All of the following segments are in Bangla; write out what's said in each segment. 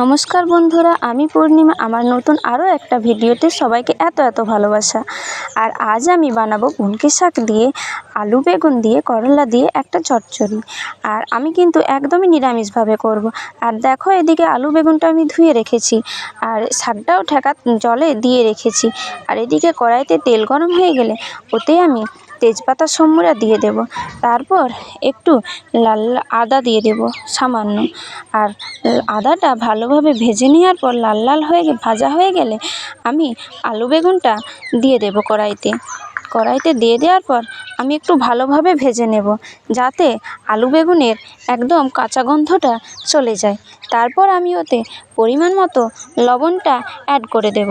নমস্কার বন্ধুরা, আমি পূর্ণিমা। আমার নতুন আরও একটা ভিডিওতে সবাইকে এত এত ভালোবাসা। আর আজ আমি বানাবো পুঁটকি শাক দিয়ে, আলু বেগুন দিয়ে, করলা দিয়ে একটা চচ্চড়ি। আর আমি কিন্তু একদমই নিরামিষভাবে করব। আর দেখো এদিকে আলু বেগুনটা আমি ধুয়ে রেখেছি। আর শাকটাও ঠেকা জলে দিয়ে রেখেছি। আর এদিকে কড়াইতে তেল গরম হয়ে গেলে ওতে আমি তেজপাতা সম্বরা দিয়ে দেব। তারপর একটু লাল আদা দিয়ে দেব সামান্য। আর আদাটা ভালোভাবে ভেজে নেওয়ার পর লাল লাল হয়ে ভাজা হয়ে গেলে আমি আলু বেগুনটা দিয়ে দেব কড়াইতে। কড়াইতে দিয়ে দেওয়ার পর আমি একটু ভালোভাবে ভেজে নেব যাতে আলু বেগুনের একদম কাঁচা গন্ধটা চলে যায়। তারপর আমি ওতে পরিমাণ মতো লবণটা অ্যাড করে দেব।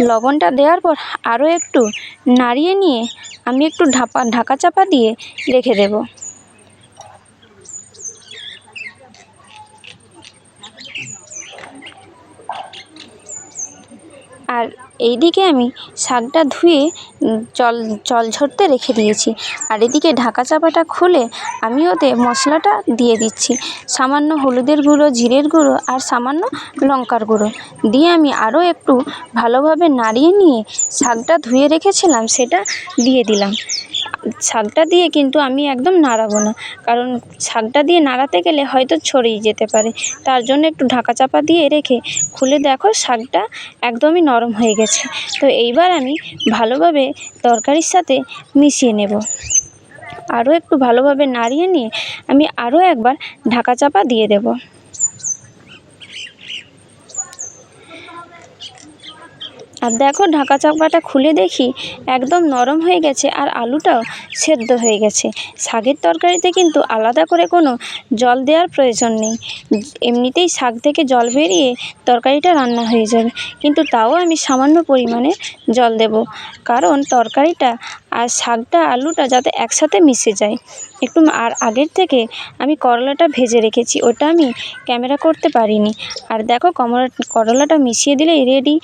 লবণটা দেওয়ার পর আরও একটু নাড়িয়ে নিয়ে আমি একটু ঢাপা ঢাকা চাপা দিয়ে রেখে দেব। আর এইদিকে আমি শাকটা ধুয়ে জল জল ঝরতে রেখে দিয়েছি। আর এদিকে ঢাকা চাপাটা খুলে আমি ওতে মশলাটা দিয়ে দিচ্ছি। সামান্য হলুদের গুঁড়ো, জিরের গুঁড়ো আর সামান্য লঙ্কার গুঁড়ো। দিয়ে আমি আরও একটু ভালোভাবে নাড়িয়ে নিয়ে শাকটা ধুয়ে রেখেছিলাম, সেটা দিয়ে দিলাম। শাকটা দিয়ে কিন্তু আমি একদম নাড়াবো না। কারণ শাকটা দিয়ে নাড়াতে গেলে হয়তো ছড়িয়ে যেতে পারে। তার জন্য একটু ঢাকা চাপা দিয়ে রেখে খুলে দেখো শাকটা একদমই নরম হয়ে গেছে। তো এইবার আমি ভালোভাবে তরকারির সাথে মিশিয়ে নেব। আরও একটু ভালোভাবে নাড়িয়ে নিয়ে আমি আরও একবার ঢাকা চাপা দিয়ে দেব। আর দেখো ঢাকা চাপাটা খুলে দেখি একদম নরম হয়ে গেছে আর আলুটাও সেদ্ধ হয়ে গেছে। শাকের তরকারিতে কিন্তু আলাদা করে কোনো জল দেওয়ার প্রয়োজন নেই। এমনিতেই শাক থেকে জল বেরিয়ে তরকারিটা রান্না হয়ে যাবে। কিন্তু তাও আমি সামান্য পরিমাণে জল দেব। কারণ তরকারিটা আর শাকটা, আলুটা যাতে একসাথে মিশে যায়। একটু আর আগের থেকে আমি করলাটা ভেজে রেখেছি, ওটা আমি ক্যামেরা করতে পারিনি। আর দেখো কমলা করলাটা মিশিয়ে দিলেই রেডি